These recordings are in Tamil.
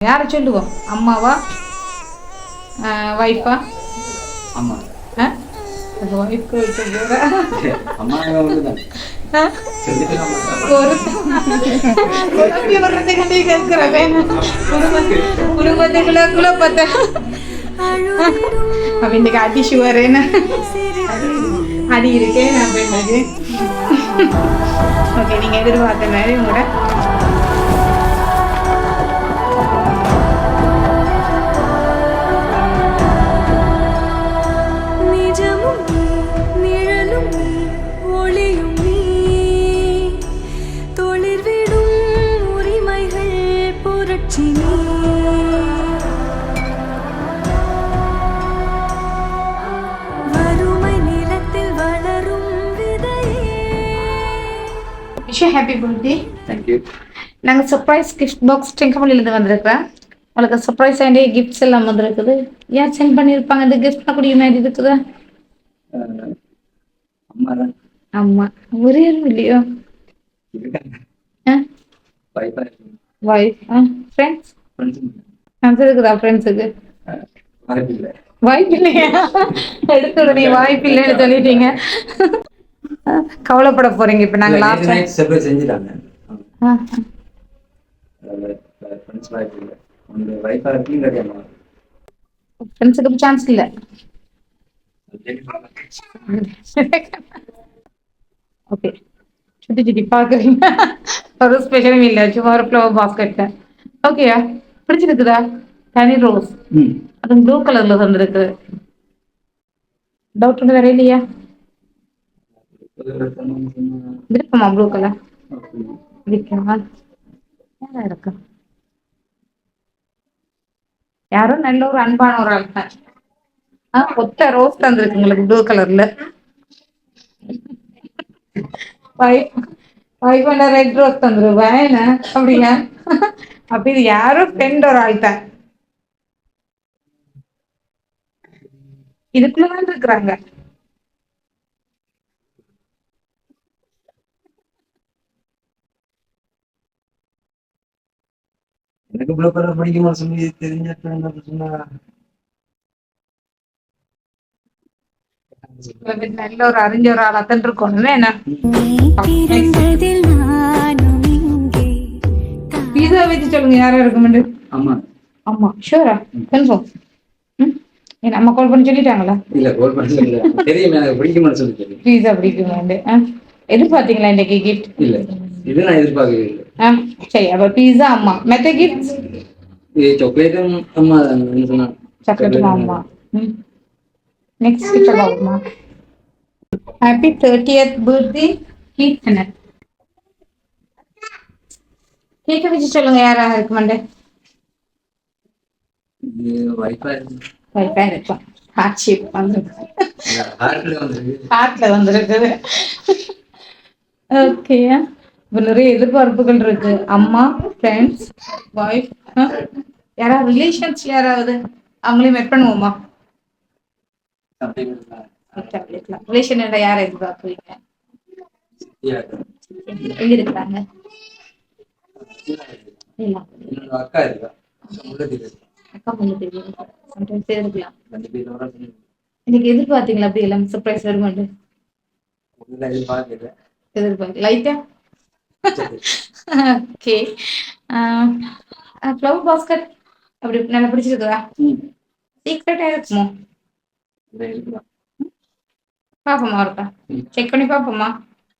யாரை சொல்லுவோம்? அம்மாவா? ஒய்ஃபா ஆமா ஒய்ஃப்க்கு வைக்க போற அம்மா குடும்பத்துக்குள்ள குழப்பத்தை. அப்ப இன்னைக்கு அடி சுவரேன்னு அடி இருக்கேன் அப்படின்னது ஓகே நீங்க எதிர்பார்த்த மாதிரி உங்களோட wish happy birthday thank you நாங்கள் சர்ப்ரைஸ் கிஃப்ட் பாக்ஸ் டெங்கமல்லிலேருந்து வந்திருக்கிறேன் உங்களுக்கு சர்ப்ரைஸ் ஆகிட்டே கிஃப்ட்ஸ் எல்லாம் வந்திருக்குது. யார் சென்ட் பண்ணியிருப்பாங்க? இந்த கிஃப்ட் பண்ணக்கூடிய மாதிரி இருக்குது? அம்மா. ஒரே ஒரு இல்லையோ? வைஃபா வைஃப் ஃப்ரெண்ட்ஸ் ஃப்ரெண்ட்ஸ் இருக்குதா ஃப்ரெண்ட்ஸுக்கு வாய்ப்பு இல்லை. வாய்ப்பு இல்லையா? எடுத்த உடனே வாய்ப்பு இல்லைன்னு சொல்லிட்டீங்க. கவலைப்பட போறீங்க. இப்ப நாங்க லாஸ்ட் நைட் செப்பரேட் செஞ்சுட்டாங்க ஃப்ரெண்ட்ஸ் வாய்ப்பு இல்லை உங்க வைஃபா இருக்கீங்க கிடையாது ஃப்ரெண்ட்ஸுக்கு சான்ஸ் இல்ல. ஓகே சுத்தி சுத்தி பாக்குறீங்க. ஒரு ஸ்பெஷலும் இல்ல. சும்மா ஒரு ஃப்ளவர் பாஸ்கெட் ஓகேயா பிடிச்சிருக்குதா? தனி ரோஸ் அது ப்ளூ கலர்ல தந்திருக்கு டவுட் வேற இல்லையா? விருப்பமா ப்ளூ கலர்? யாரா இருக்கு. யாரோ நல்ல ஒரு அன்பான ஒரு ஆள். ஆ ஒத்த ரோஸ் தந்திருக்கு உங்களுக்கு ப்ளூ கலர்ல ஹண்ட்ரட் ரெட் ரோஸ் தந்துருவேன் என்ன? அப்படியா? அப்ப இது யாரோ ஃப்ரெண்ட் ஒரு ஆள் தான். இதுக்குள்ளதான் இருக்கிறாங்க எனக்கு ப்ளூ கலர் பிடிக்குமா சொல்லி தெரிஞ்ச சொன்னா நல்ல ஒரு அறிஞ்ச ஒரு ஆளா தான் இருக்கணும் என்ன? பீஸா வச்சு சொல்லுங்க யாரா இருக்குமெண்டு ஆமா ஆமா ஷூரா கன்ஃபார்ம் என் அம்மா கால் பண்ணி சொல்லிட்டாங்களா? இல்ல கோல் பண்ண சொல்லல. தெரியும் எனக்கு பிடிக்குமான்னு சொல்லி தெரியும். பீஸா பிடிக்குமாண்டு ஆ? எதிர்பார்த்தீங்களா இன்னைக்கு கிஃப்ட் இல்ல இது நான் எதிர்பார்க்கவே இல்லை. சரி அப்ப பீஸா அம்மா. மெத்த கிஃப்ட் இது சாக்லேட்டும் அம்மா தான் சொன்னா சாக்லேட் அம்மா. நெக்ஸ்ட் கிஃப்ட் பாப்போமா ஹாப்பி தேர்ட்டியத் பர்த்டே கேக் கேக்கை வச்சு சொல்லுங்க வைஃபா இருக்கு வைப்பா இருக்கும் ஹார்ட் ஷேப் வந்துருக்கு ஹார்ட்ல வந்துருக்கு ஹார்ட்ல வந்திருக்குது ஓகே இப்போ நிறைய எதிர்பார்ப்புகள் இருக்கு. அம்மா ஃப்ரெண்ட்ஸ் ஒய்ஃப் யாராவது ரிலேஷன்ஸ் யாராவது? அவங்களையும் மெட் பண்ணுவோமா? ரிலேஷன் யாரை எதிர்பார்க்குறீங்க? எங்க இருக்கிறாங்க அக்கா இருக்கா அக்கா பொண்ணு தெரியும். இன்னைக்கு எதிர்பார்த்தீங்களா? அப்படி எல்லாம் சர்ப்ரைஸ் வருமாண்டு எதிர்பார்க்கல. எதிர்பார்க்க லைட்டா ஓகே. ஃப்ளவர் பாஸ்கெட் அப்படி நல்லா பிடிச்சிருக்குதா? சீக்ரெட்டா இருக்குமோ? பாப்போமா இருக்கா செக் பண்ணி பாப்போமா?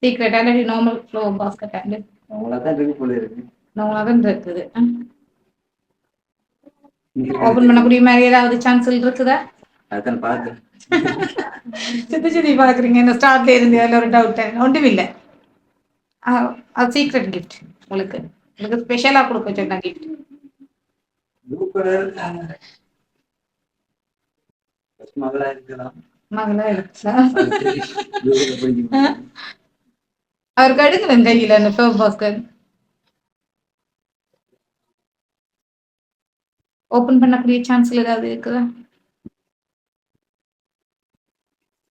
சீக்ரெட்டா இல்லாட்டி நார்மல் ஃப்ளவர் பாஸ்கெட் ஆண்டு அவங்களா தான் இருக்குது. ஓபன் பண்ணக்கூடிய மாதிரி ஏதாவது சான்ஸ் இருக்குதா? அதான் பார்த்தேன் சுத்தி சுத்தி பாக்குறீங்க. இந்த ஸ்டார்ட்ல இருந்து அதுல ஒரு டவுட் ஒன்றும் இல்லை. அது சீக்ரெட் கிஃப்ட் உங்களுக்கு. உங்களுக்கு ஸ்பெஷலா கொடுக்க சொன்ன கிஃப்ட் மகளா இருக்கலாம். மகளா அவருக்கு அடுக்கல கையில அந்த ஃப்ளவர் பாஸ்கெட் ஓபன் பண்ணக்கூடிய சான்ஸ்ல ஏதாவது இருக்குதா?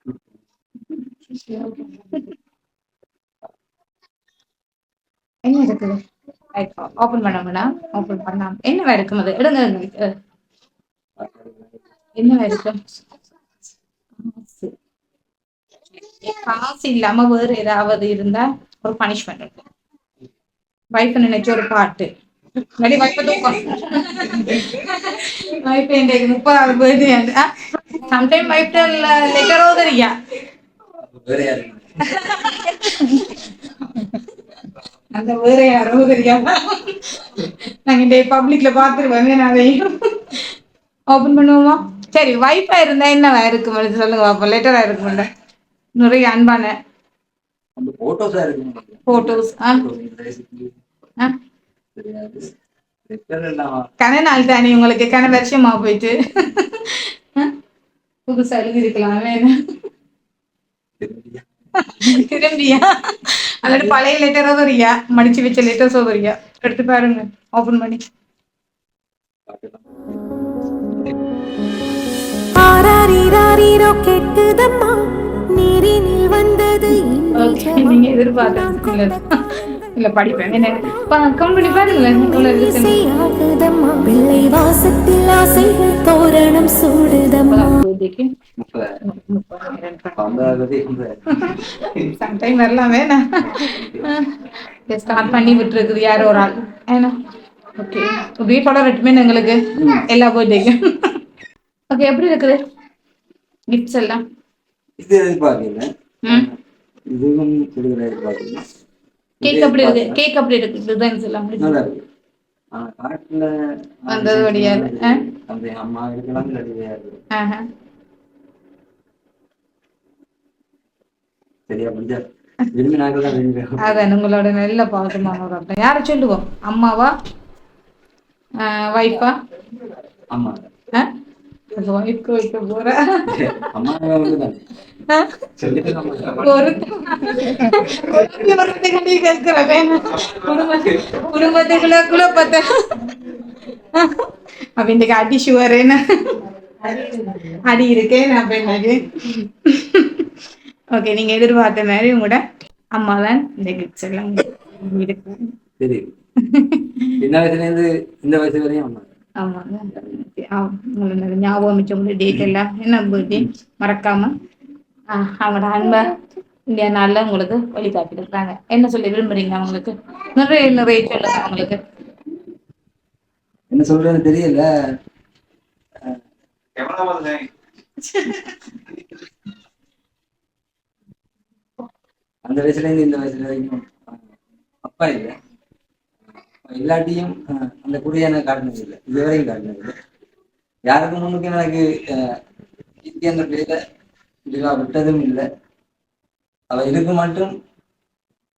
என்ன இருக்குது ஓபன் பண்ண ஓபன் பண்ணாம என்னவா இருக்கும் அது எடுங்க. என்னவா இருக்கும் காசு. இல்லாம வேற ஏதாவது இருந்தா ஒரு பனிஷ்மெண்ட் இருக்கும் வைஃப் நினைச்ச ஒரு பாட்டு. வெளி வைஃப் தூக்கம். வைஃப் இன்றைக்கு முப்பதாவது சம்டைம் லெட்டரோ தெரியா அந்த வேற யாரோ தெரியாம நாங்க இந்த பப்ளிக்ல பாத்துருவோம் வேணா அதையும்? ஓபன் பண்ணுவோமா? சரி வைஃபா இருந்தா என்னவா இருக்கும்? சொல்லுங்க பாப்போம். லெட்டரா இருக்கும்ல நிறைய அன்பான போட்டோஸா கன நாள் தானே உங்களுக்கு? கன வருஷமா போயிட்டு? புதுசா எழுதி இருக்கலாம் வேணும்? திரும்பியா? அல்லது பழைய லெட்டரோ வரியா மடிச்சு வச்ச லெட்டர்ஸோ வரியா எடுத்து பாருங்க ஓபன் பண்ணி பார்க்கலாம். ஆராரிராரிரோ கெட்டுதம்மா நீரினில் இல்ல படிப்பேன். என்ன கவுண்ட் பண்ணி பாருங்களேன் பிள்ளை வாசத்தில் ஆசைகள் தோரணம் சூடுதம்மா. சம்டைம் வரலாமே ஸ்டார்ட் பண்ணி விட்டுருக்குது யாரோ ஒரு ஆள். ஏன்னா ஓகே இப்படியே தொடரட்டுமே எங்களுக்கு? எல்லா பர்த்டேக்கும் ஓகே எப்படி இருக்குது? கிஃப்ட்ஸ் எல்லாம்? இது எதிர்பார்க்கல. இதுவும் கொடுக்குற எதிர்பார்க்கல. கேக் அப்படி இருக்கு கேக் அப்படி இருக்கு டிசைன்ஸ் எல்லாம் அப்படி நல்லா இருக்கு காட்டுல வந்தது ஆ? அந்த அம்மா இருக்கலாம். சரியா புரிஞ்சா அதான் உங்களோட நல்ல அர்த்தம் யாரை சொல்லுவோம்? அம்மாவா? ஒய்ஃபா அம்மா. ஒய்ஃப்க்கு வைக்க போற வந்து தானே சொல்லிட்டு நம்ம ஒரு ஒருத்தகண்டி கேட்கிற வேணும் குடும்பத்துக்குள்ள குழப்பத்தை. அப்ப இன்னைக்கு அடி சுவர் என்ன? அடி இருக்கேன் அப்ப எனக்கு ஓகே நீங்க எதிர்பார்த்த மாதிரி உங்களோட அம்மா தான் இந்த கிஃப்ட்ஸ் எல்லாம் இருக்கு சரி சின்ன வயசுல இருந்து இந்த வயசு வரையும் அம்மா ஆமாங்க. ஞாபகம் வச்ச உங்களுக்கு டேட் எல்லாம் என்ன பர்த்டே மறக்காம? அவங்களோட அன்பை இந்தியா நாளில் உங்களுக்கு வழிகாட்டிட்டு இருக்காங்க. என்ன சொல்லி விரும்புறீங்க அவங்களுக்கு? நிறைய நிறைய சொல்லுங்க அவங்களுக்கு. என்ன சொல்றதுன்னு தெரியல. அந்த வயசுல இருந்து இந்த வயசுல வரைக்கும் அப்பா இல்லை. இல்லாட்டியும் அஹ், அந்த குடியான காட்டினது இல்லை. இது வரைக்கும் காட்டினது இல்லை. யாருக்கு முன்னுக்கு எனக்கு இத்தி அந்த பிள்ளையில விட்டதும் இல்லை. அவ இருக்கு மட்டும்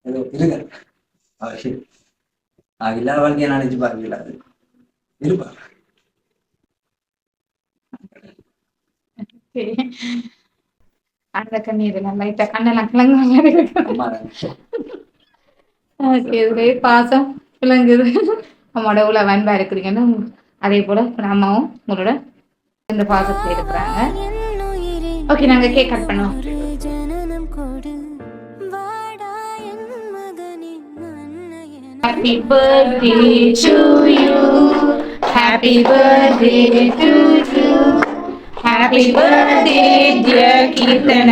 ஏதோ இருக்க அவ அவ இல்லாத வாழ்க்கையை நினைச்சு பார்க்கல அது? இருப்பா. அந்த கண்ணீர் லைட்டா கண்ணெல்லாம் கிளங்க மாதிரி இருக்கு அம்மா தானே. ஓகே இதுலேயே பாசம் விளங்குது. அம்மாவோட உள்ள அன்பா இருக்கிறீங்கன்னு அதே போல அம்மாவும் உங்களோட இந்த பாசத்துல இருக்கிறாங்க. ஓகே நாங்க கேக் கட் பண்ணுவோம் Happy birthday to you. Happy birthday to you. Happy birthday, dear Keithan.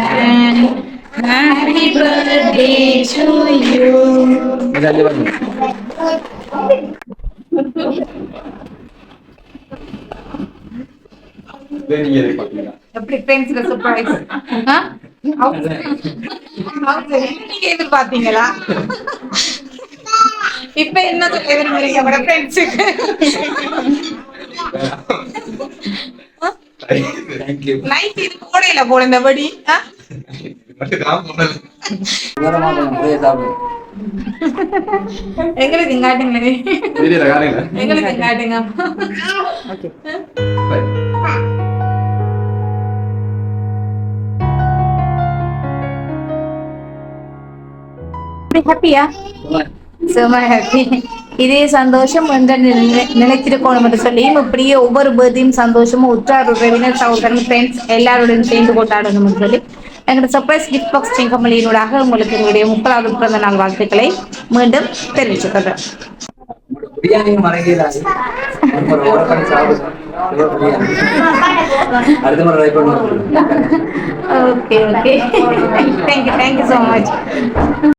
Happy birthday to you. எப்படி ஃப்ரெண்ட்ஸ்ல சர்ப்ரைஸ் நீங்க எதிர்பார்த்தீங்களா இப்ப என்ன சொல்ல விரும்புறீங்க? உங்களோட ஃப்ரெண்ட்ஸுக்கு நைட் இது போடையில போல இந்த படி எங்களுக்கு காட்டுங்களே எங்களுக்கு காட்டுங்க. ஹாப்பியா செம ஹாப்பி இதே சந்தோஷம் வந்து நிலை- நிலைத்திருக்கணும் என்று சொல்லியும் இப்படியே ஒவ்வொரு பேர்தையும் சந்தோஷமும் உற்றார் உறவினர் சகோதரன் ஃப்ரெண்ட்ஸ் எல்லாருடன் சேர்ந்து கொண்டாடணும் என்று சொல்லி எங்களோட சர்ப்ரைஸ் கிஃப்ட் பாக்ஸ் சிங்கமலியினூடாக உங்களுக்கு எங்களுடைய முப்பதாவது பிறந்த நாள் வாழ்த்துக்களை மீண்டும் தெரிவிச்சுக்கிறேன் பிரியாணியும் மறக்கிறாரு ஒரு ஓர பண்ணி சாப்பிடுவோம் இவ்வளவு பிரியாணி. அடுத்த முறை ட்ரை பண்ணுவோம் okay okay thank you thank you so much